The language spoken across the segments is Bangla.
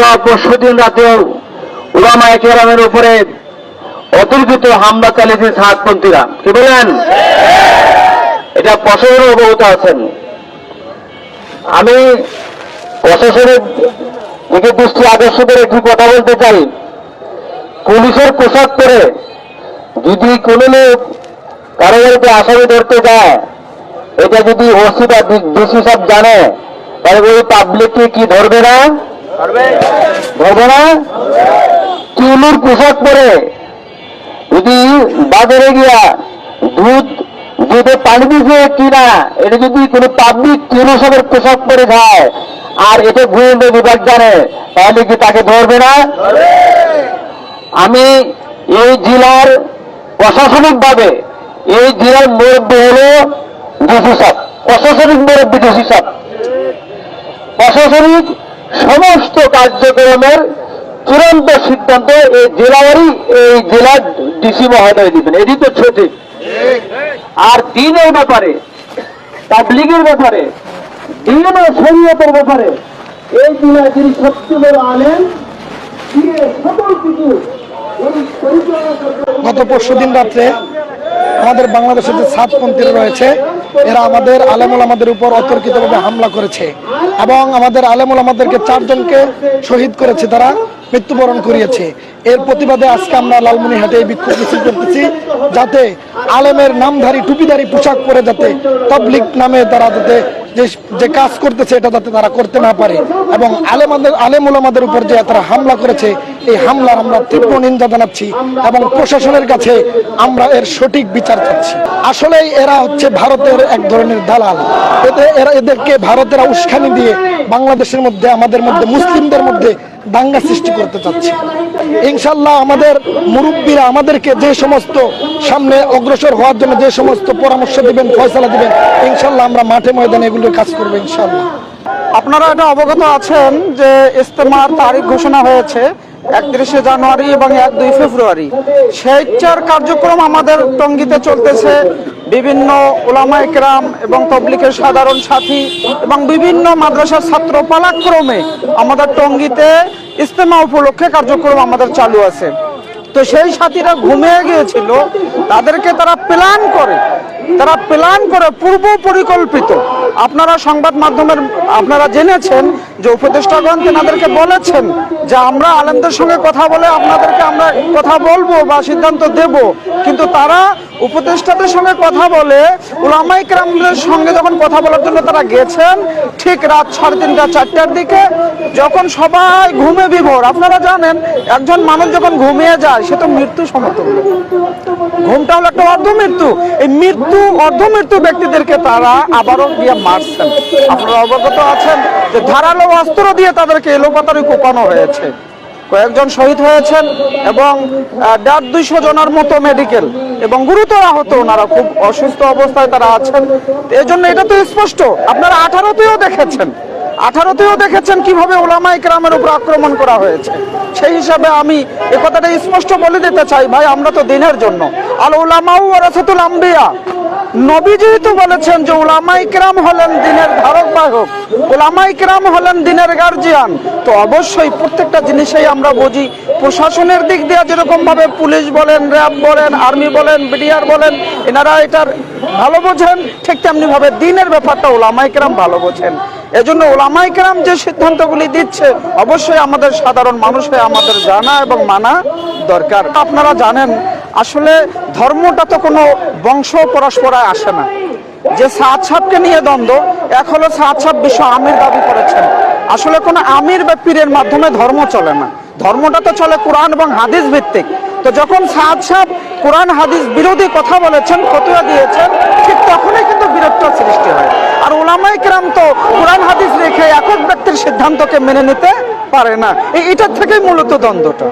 গত পরশু দিন রাতেও উলামা একরামের উপরে অতর্কিত হামলা চালিয়েছে সাতপন্থীরা। কি বলেন? এটা প্রশাসন অবগত আছেন। আমি প্রশাসনের দিকে দৃষ্টি আকর্ষণ করে একটি কথা বলতে চাই। পুলিশের পোশাক পরে যদি কোনো লোক কারও বাড়িতে আসামি ধরতে যায়, এটা যদি ওসি বা ডিসি সব জানে, তাহলে ওই পাবলিককে কি ধরবে না? ধরবে না চুলুর পোশাক পরে যদি বাজারে গিয়া দুধ, দুধে পানি দিছে কিনা, এটা যদি কোনো পাবলিক টিউনিশনের পোশাক পরে যায় আর এটা গোয়েন্দা বিভাগ জানে, তাহলে কি তাকে ধরবে না? আমি এই জেলার প্রশাসনিক ভাবে এই জেলার মুরব্বী হল ডিসি সাহেব প্রশাসনিক মুরব্বী ডিসি সাহেব প্রশাসনিক সমস্ত কার্যক্রমের চূড়ান্ত সিদ্ধান্ত এই জেলারই এই জেলার ডিসি মহোদয় দিবেন। এটি তো সঠিক। আর দিনের ব্যাপারে, পাবলিকের ব্যাপারে দিন ও শরীয়তের ব্যাপারে, এই জেলায় যিনি সবচেয়ে বড় আনেন সকল কিছু গত পরশু দিন রাত্রে আমাদের বাংলাদেশের যে সাতপন্থীরা রয়েছে এরা আমাদের আলেমুল আমাদের উপর অতর্কিতভাবে হামলা করেছে এবং আমাদের আলেমুল আমাদেরকে চারজনকে শহীদ করেছে, তারা মৃত্যুবরণ করিয়েছে। এর প্রতিবাদে আজকে আমরা লালমনিহাটে এই বিক্ষোভ মিছিল করতেছি, যাতে আলেমের নামধারী টুপিধারী পোশাক পরে যাতে তবলিক নামে তারা যাতে যে যে কাজ করতেছে, এটা যাতে তারা করতে না পারে। এবং আলেমাদের, আলেমুল আমাদের উপর যে তারা হামলা করেছে এই হামলার আমরা তীব্র নিন্দা জানাচ্ছি এবং প্রশাসনের কাছে আমরা এর সঠিক বিচার চাচ্ছি। আসলেই এরা হচ্ছে ভারতের এক ধরনের দালাল। এতে এরা এদেরকে ভারতেরা উস্কানি দিয়ে বাংলাদেশের মধ্যে, আমাদের মধ্যে, মুসলিমদের মধ্যে দাঙ্গা সৃষ্টি করতে চাচ্ছে। ইনশাল্লাহ আমাদের মুরব্বীরা আমাদেরকে যে সমস্ত সামনে অগ্রসর হওয়ার জন্য যে সমস্ত পরামর্শ দিবেন, ফয়সালা দিবেন ইনশাল্লাহ আমরা মাঠে ময়দানে এগুলোর কাজ করব ইনশাল্লাহ আপনারা এটা অবগত আছেন যে ইস্তেমার তারিখ ঘোষণা হয়েছে। একত্রিশে জানুয়ারি এবং এক দুই ফেব্রুয়ারি। স্বেচ্ছার কার্যক্রম আমাদের টঙ্গিতে চলতেছে। বিভিন্ন ওলামা একরাম এবং তবলিকের সাধারণ সাথী এবং বিভিন্ন মাদ্রাসার ছাত্র পালাক্রমে আমাদের টঙ্গিতে ইজতেমা উপলক্ষে কার্যক্রম আমাদের চালু আছে। তো সেই সাথীরা ঘুমিয়ে গিয়েছিল। তাদেরকে তারা প্ল্যান করে। তারা প্ল্যান করে পূর্ব পরিকল্পিত। আপনারা সংবাদ মাধ্যমের, আপনারা জেনেছেন যে উপদেষ্টাগণ তেনাদেরকে বলেছেন যে আমরা আলেমদের সঙ্গে কথা বলে আপনাদেরকে আমরা কথা বলব বা সিদ্ধান্ত দেব। কিন্তু তারা উপদেষ্টাদের সঙ্গে কথা বলে উলামাই কেরামদের সঙ্গে যখন কথা বলার জন্য তারা গেছেন, ঠিক রাত সাড়ে তিনটা, চারটার দিকে যখন সবাই ঘুমে বিভোর, আপনারা জানেন, একজন মানুষ যখন ঘুমিয়ে যায়, সে তো মৃত্যু সমতুল্য ঘুমটা হলো একটা অর্ধ মৃত্যু এই মৃত্যু অর্ধ মৃত্যু ব্যক্তিদেরকে তারা আবারও গিয়ে মারছেন। আপনারা অবগত আছেন যে ধারালো অস্ত্র দিয়ে তাদেরকে এলোপাতারি কোপানো হয়েছে। কয়েকজন শহীদ হয়েছেন এবং দেড় দুইশো জনের মতো মেডিকেল এবং গুরুতর আহত ওনারা খুব অসুস্থ অবস্থায় তারা আছেন। এই জন্য এটা তো স্পষ্ট, আপনারা আঠারোতেও দেখেছেন। আঠারোতেও দেখেছেন কীভাবে ওলামাই গ্রামের উপর আক্রমণ করা হয়েছে। সেই হিসাবে আমি এ কথাটা স্পষ্ট বলে দিতে চাই, ভাই, আমরা তো দিনের জন্য। আল ওলামাউ রাসাতুল আম্বিয়া, নবীজি তো বলেছেন যে ওলামাই কেরাম হলেন দিনের ধারক বাহক ওলামাই কেরাম হলেন দিনের গার্জিয়ান তো অবশ্যই প্রত্যেকটা জিনিসেই আমরা বুঝি, প্রশাসনের দিক দিয়ে যেরকম ভাবে পুলিশ বলেন, র্যাব বলেন, আর্মি বলেন, বিডিআর বলেন, এনারা এটার ভালো বোঝেন, ঠিক তেমনি ভাবে দিনের ব্যাপারটা ওলামাই কেরাম ভালো বোঝেন। এজন্য ওলামাই কেরাম যে সিদ্ধান্তগুলি দিচ্ছে, অবশ্যই আমাদের সাধারণ মানুষে আমাদের জানা এবং মানা দরকার। আপনারা জানেন, আসলে ধর্মটা তো কোনো বংশ পরস্পরায় আসে না। যে সাত সাপকে নিয়ে দ্বন্দ্ব, এক হলো সাত সাপ বিশ্ব আমির দাবি করেছেন। আসলে কোনো আমির বা পীরের মাধ্যমে ধর্ম চলে না। ধর্মটা তো চলে কোরআন এবং হাদিস ভিত্তিক। তো যখন সাত সাপ কোরআন হাদিস বিরোধী কথা বলেছেন, ফতুয়া দিয়েছেন ওলামাই কেরাম তো কোরআন হাদিস রেখে একক ব্যক্তির সিদ্ধান্তকে মেনে নিতে পারে না। এটার থেকেই মূলত দ্বন্দ্বটা।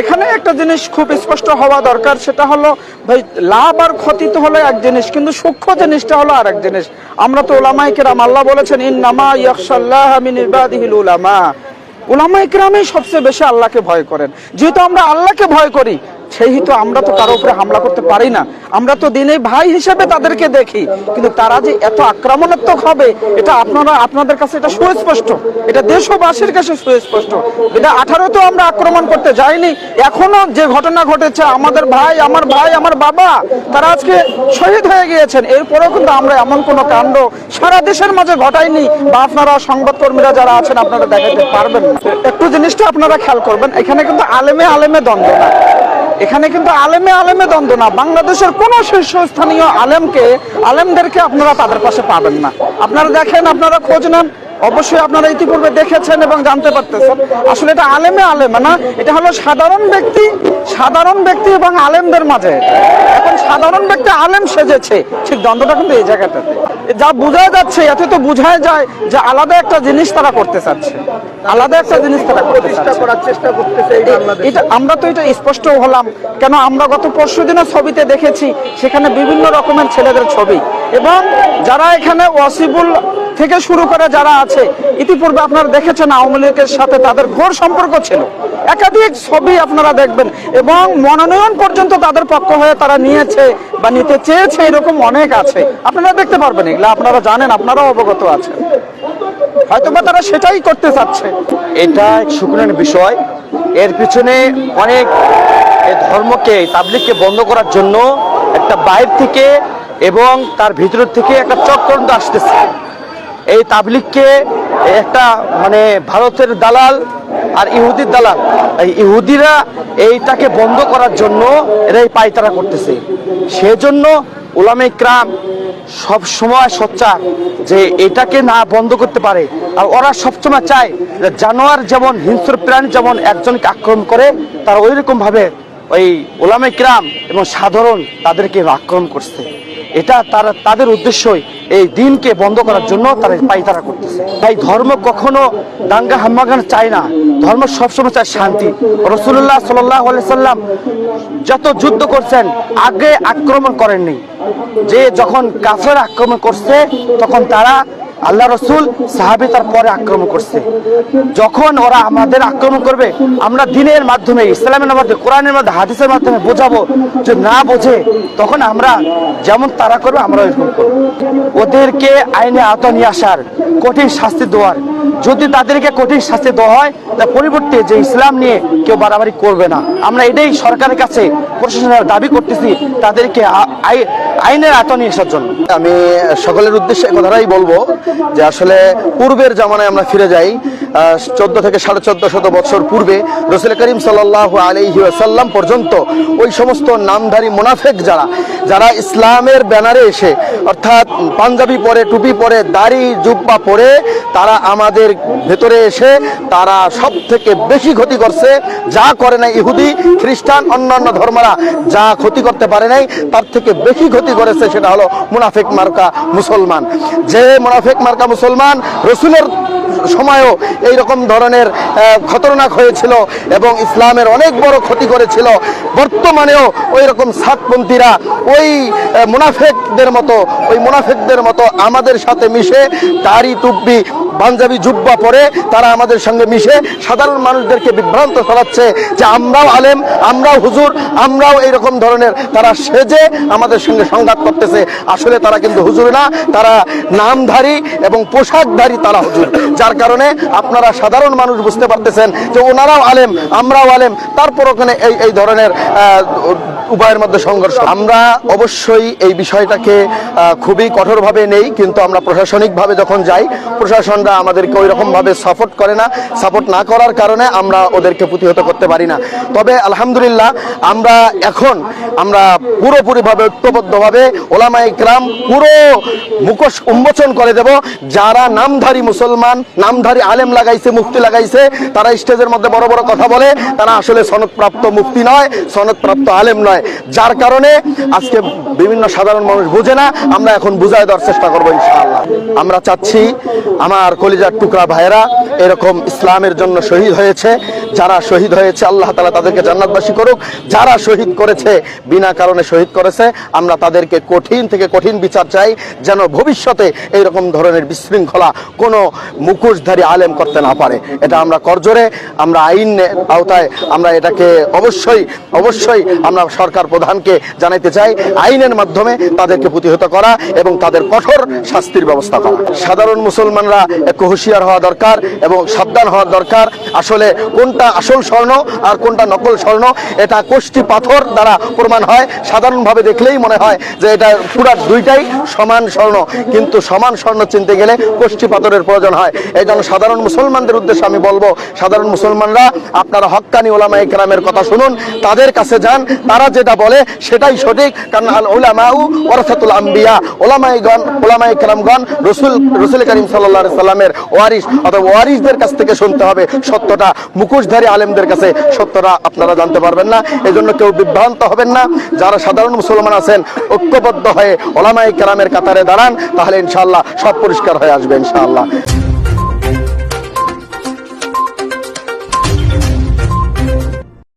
এখানে একটা জিনিস খুব স্পষ্ট হওয়া দরকার, সেটা হলো, ভাই, লাভ আর ক্ষতি তো হলো এক জিনিস, কিন্তু সূক্ষ্ম জিনিসটা হলো আর এক জিনিস। আমরা তো ওলামাই কেরাম, আল্লাহ বলেছেন ইন নামা ইয়াকশাল্লাহ মিন ইবাদিহিল উলামা। উলামা ইকরামই সবচেয়ে বেশি আল্লাহকে ভয় করেন। যেহেতু আমরা আল্লাহকে ভয় করি সেই হেতু আমরা তো কারও উপরে হামলা করতে পারি না। আমরা তো দিনে ভাই হিসেবে তাদেরকে দেখি। কিন্তু তারা যে এত আক্রমণাত্মক হবে, এটা আপনারা, আপনাদের কাছে এটা সুস্পষ্ট। এটা দেশবাসীর কাছে সুস্পষ্ট। এটা আঠারোতেও আমরা আক্রমণ করতে যাইনি। এখনও যে ঘটনা ঘটেছে, আমাদের ভাই, আমার ভাই, আমার বাবা, তারা আজকে শহীদ হয়ে গিয়েছেন। এরপরেও কিন্তু আমরা এমন কোনো কাণ্ড সারা দেশের মাঝে ঘটাইনি বা আপনারা সংবাদকর্মীরা যারা আছেন, আপনারা দেখাতে পারবেন না। একটু জিনিসটা আপনারা খেয়াল করবেন, এখানে কিন্তু আলেমে আলেমে দ্বন্দ্ব না। এখানে কিন্তু আলেমে আলেমে দ্বন্দ্ব না। বাংলাদেশের কোন শীর্ষস্থানীয় আলেমকে, আলেমদেরকে আপনারা তাদের পাশে পাবেন না। আপনারা দেখেন, আপনারা খোঁজ নেন। অবশ্যই আপনারা ইতিপূর্বে দেখেছেন এবং জানতে পারতেছেন। আসলে এটা আলেমে আলেমে না? এটা হলো সাধারণ ব্যক্তি সাধারণ ব্যক্তি এবং আলেমদের মাঝে। এখন সাধারণ ব্যক্তি আলেম সেজেছে। ঠিক দ্বন্দ্বটা কিন্তু এই জায়গাটাতে। যা বোঝা যাচ্ছে এতে তো বোঝাই যায় যে আলাদা একটা জিনিস তারা করতে চাচ্ছে। আলাদা একটা জিনিস তারা করতে চাচ্ছে। করার চেষ্টা করতেছে এটা আমরা তো এটা স্পষ্ট হলাম। কেন আমরা গত পরশু দিনের ছবিতে দেখেছি সেখানে বিভিন্ন রকমের ছেলেদের ছবি। এবং যারা এখানে ওয়াসিবুল থেকে শুরু করে যারা আছে, ইতিপূর্বে আপনারা দেখেছেন আওয়ামী লীগের সাথে তাদের ঘোর সম্পর্ক ছিল। একাধিক ছবি আপনারা দেখবেন এবং মনোনয়ন পর্যন্ত তাদের পক্ষ হয়ে তারা নিয়েছে বা নিতে চেয়েছে, এরকম অনেক আছে। আপনারা দেখতে পারবেন এগুলো, আপনারা জানেন, আপনারাও অবগত আছেন। হয়তোবা তারা সেটাই করতে চাচ্ছে। এটা এক শুক্রানের বিষয়। এর পিছনে অনেক ধর্মকে, তাবলিগকে বন্ধ করার জন্য একটা বাইরে থেকে এবং তার ভিতর থেকে একটা চক্রান্ত আসতেছে। এই তাবলিগকে একটা মানে ভারতের দালাল আর ইহুদির দালাল, এই ইহুদিরা এইটাকে বন্ধ করার জন্য এরাই পায়তারা করতেছে। সেজন্য ওলামে ক্রাম সব সময় সোচ্চার যে এটাকে না বন্ধ করতে পারে। আর ওরা সবসময় চায় যে জানোয়ার যেমন, হিংস্র প্রাণী যেমন একজনকে আক্রমণ করে, তারা ওই রকম ভাবে ওই ওলামে ক্রাম এবং সাধারণ তাদেরকে আক্রমণ করছে। এটা তারা, তাদের উদ্দেশ্যই এই দিনকে বন্ধ করার জন্য তারা করতেছে। তাই ধর্ম কখনো দাঙ্গা হাম্মাগান চায় না। ধর্ম সবসময় চায় শান্তি। রসুল্লাহ সাল্লাহ সাল্লাম যত যুদ্ধ করছেন, আগে আক্রমণ করেননি। যে যখন কাফের আক্রমণ করছে, তখন তারা আল্লাহ রসুল সাহাবি তার পরে আক্রমণ করছে। যখন ওরা আমাদের আক্রমণ করবে, আমরা দিনের মাধ্যমে, ইসলামের মাধ্যমে কোরআনের মাধ্যমে হাদিসের মাধ্যমে বোঝাবো যে না বোঝে, তখন আমরা যেমন তারা করবে আমরা এরকম করব। ওদেরকে আইনে আত নিয়ে আসার কঠিন শাস্তি দেওয়ার যদি তাদেরকে কঠিন শাস্তি দেওয়া হয় তার পরিবর্তে যে ইসলাম নিয়ে কেউ বাড়াবাড়ি করবে না। আমরা এটাই সরকারের কাছে, প্রশাসনের দাবি করতেছি তাদেরকে আইনের আওতা নিয়ে আসার জন্য। আমি সকলের উদ্দেশ্যে কথাটাই বলব যে আসলে পূর্বের জামানায় আমরা ফিরে যাই চোদ্দ থেকে সাড়ে চোদ্দ শত বছর পূর্বে রসুল করিম সাল্লাহ আলহি আসাল্লাম পর্যন্ত ওই সমস্ত নামধারী মুনাফেক যারা যারা ইসলামের ব্যানারে এসে, অর্থাৎ পাঞ্জাবি পরে, টুপি পরে, দাড়ি, জুব্বা পরে, তারা আমাদের ভেতরে এসে তারা সব থেকে বেশি ক্ষতি করছে, যা করে নাই ইহুদি, খ্রিস্টান, অন্যান্য ধর্মরা, যা ক্ষতি করতে পারে নাই, তার থেকে বেশি ক্ষতি করেছে সেটা হলো মুনাফেক মার্কা মুসলমান। যে মুনাফেক মার্কা মুসলমান রসুলের সময়ও এই রকম ধরনের খতরনাক হয়েছিল এবং ইসলামের অনেক বড় ক্ষতি করেছিল। বর্তমানেও ওই রকম সাতপন্থীরা ওই মুনাফেকদের মতো, ওই মুনাফেকদের মতো আমাদের সাথে মিশে, তারই টুপি পাঞ্জাবি জুব্বা পরে তারা আমাদের সঙ্গে মিশে সাধারণ মানুষদেরকে বিভ্রান্ত ফলাচ্ছে যে আমরাও আলেম, আমরাও হুজুর, আমরাও এইরকম ধরনের তারা সেজে আমাদের সঙ্গে সংঘাত করতেছে। আসলে তারা কিন্তু হুজুর না, তারা নামধারী এবং পোশাকধারী তারা হুজুর। যার কারণে আপনারা সাধারণ মানুষ বুঝতে পারতেছেন যে ওনারাও আলেম, আমরাও আলেম। তারপর ওখানে এই এই ধরনের উভয়ের মধ্যে সংঘর্ষ। আমরা অবশ্যই এই বিষয়টাকে খুবই কঠোরভাবে নেই, কিন্তু আমরা প্রশাসনিকভাবে যখন যাই, প্রশাসনরা আমাদেরকে ওই রকমভাবে সাপোর্ট করে না। সাপোর্ট না করার কারণে আমরা ওদেরকে প্রতিহত করতে পারি না। তবে আলহামদুলিল্লাহ, আমরা এখন, আমরা পুরোপুরিভাবে, ঐক্যবদ্ধভাবে ওলামা ইকরাম পুরো মুখোশ উন্মোচন করে দেব। যারা নামধারী মুসলমান, নামধারী আলেম লাগাইছে মুক্তি লাগাইছে, তারা স্টেজের মধ্যে বড় বড় কথা বলে, তারা আসলে সনদপ্রাপ্ত মুক্তি নয়, সনদপ্রাপ্ত আলেম নয়। যার কারণে আজকে বিভিন্ন সাধারণ মানুষ বুঝে না, আমরা এখন বুঝায় দেওয়ার চেষ্টা করব ইনশাআল্লাহ। আমরা চাচ্ছি আমার কলিজার টুকরা ভাইয়েরা এরকম ইসলামের জন্য শহীদ হয়েছে, যারা শহীদ হয়েছে, আল্লাহ তালা তাদেরকে জান্নাতবাসী করুক। যারা শহীদ করেছে, বিনা কারণে শহীদ করেছে, আমরা তাদেরকে কঠিন থেকে কঠিন বিচার চাই, যেন ভবিষ্যতে এইরকম ধরনের বিশৃঙ্খলা কোনো মুখোশধারী আলেম করতে না পারে। এটা আমরা করজোরে আমরা আইনের আওতায় আমরা এটাকে অবশ্যই অবশ্যই আমরা সরকার প্রধানকে জানাইতে চাই, আইনের মাধ্যমে তাদেরকে প্রতিহত করা এবং তাদের কঠোর শাস্তির ব্যবস্থা করা। সাধারণ মুসলমানরা একটু হুঁশিয়ার হওয়া দরকার এবং সাবধান হওয়া দরকার, আসলে কোনটা আসল স্বর্ণ আর কোনটা নকল স্বর্ণ, এটা কোষ্টি পাথর দ্বারা প্রমাণ হয়। সাধারণভাবে দেখলেই মনে হয় যে এটা পুরা দুইটাই সমান স্বর্ণ, কিন্তু সমান স্বর্ণ চিনতে গেলে কোষ্টি পাথরের প্রয়োজন হয়। এই জন্য সাধারণ মুসলমানদের উদ্দেশ্যে আমি বলব, সাধারণ মুসলমানরা, আপনারা হক্কানি ওলামা ইকরামের কথা শুনুন, তাদের কাছে যান, তারা যেটা বলে সেটাই সঠিক, কারণ আল উলামাউ ওয়ারাসাতুল আম্বিয়া। ওলামাইগণ ওলামা ইকরামগণ রসুল রসুল করিম আলাইহি সাল্লামের ওয়ারিস অথবা ওয়ারিসদের কাছ থেকে শুনতে হবে সত্যটা, মুখোশধারী আলেমদের কাছে সত্যটা আপনারা জানতে পারবেন না, এজন্য কেউ বিভ্রান্ত হবেন না। যারা সাধারণ মুসলমান আছেন, ঐক্যবদ্ধ হয়ে ওলামাই কেরামের কাতারে দাঁড়ান, তাহলে ইনশাল্লাহ সব পরিষ্কার হয়ে আসবে ইনশাআল্লাহ।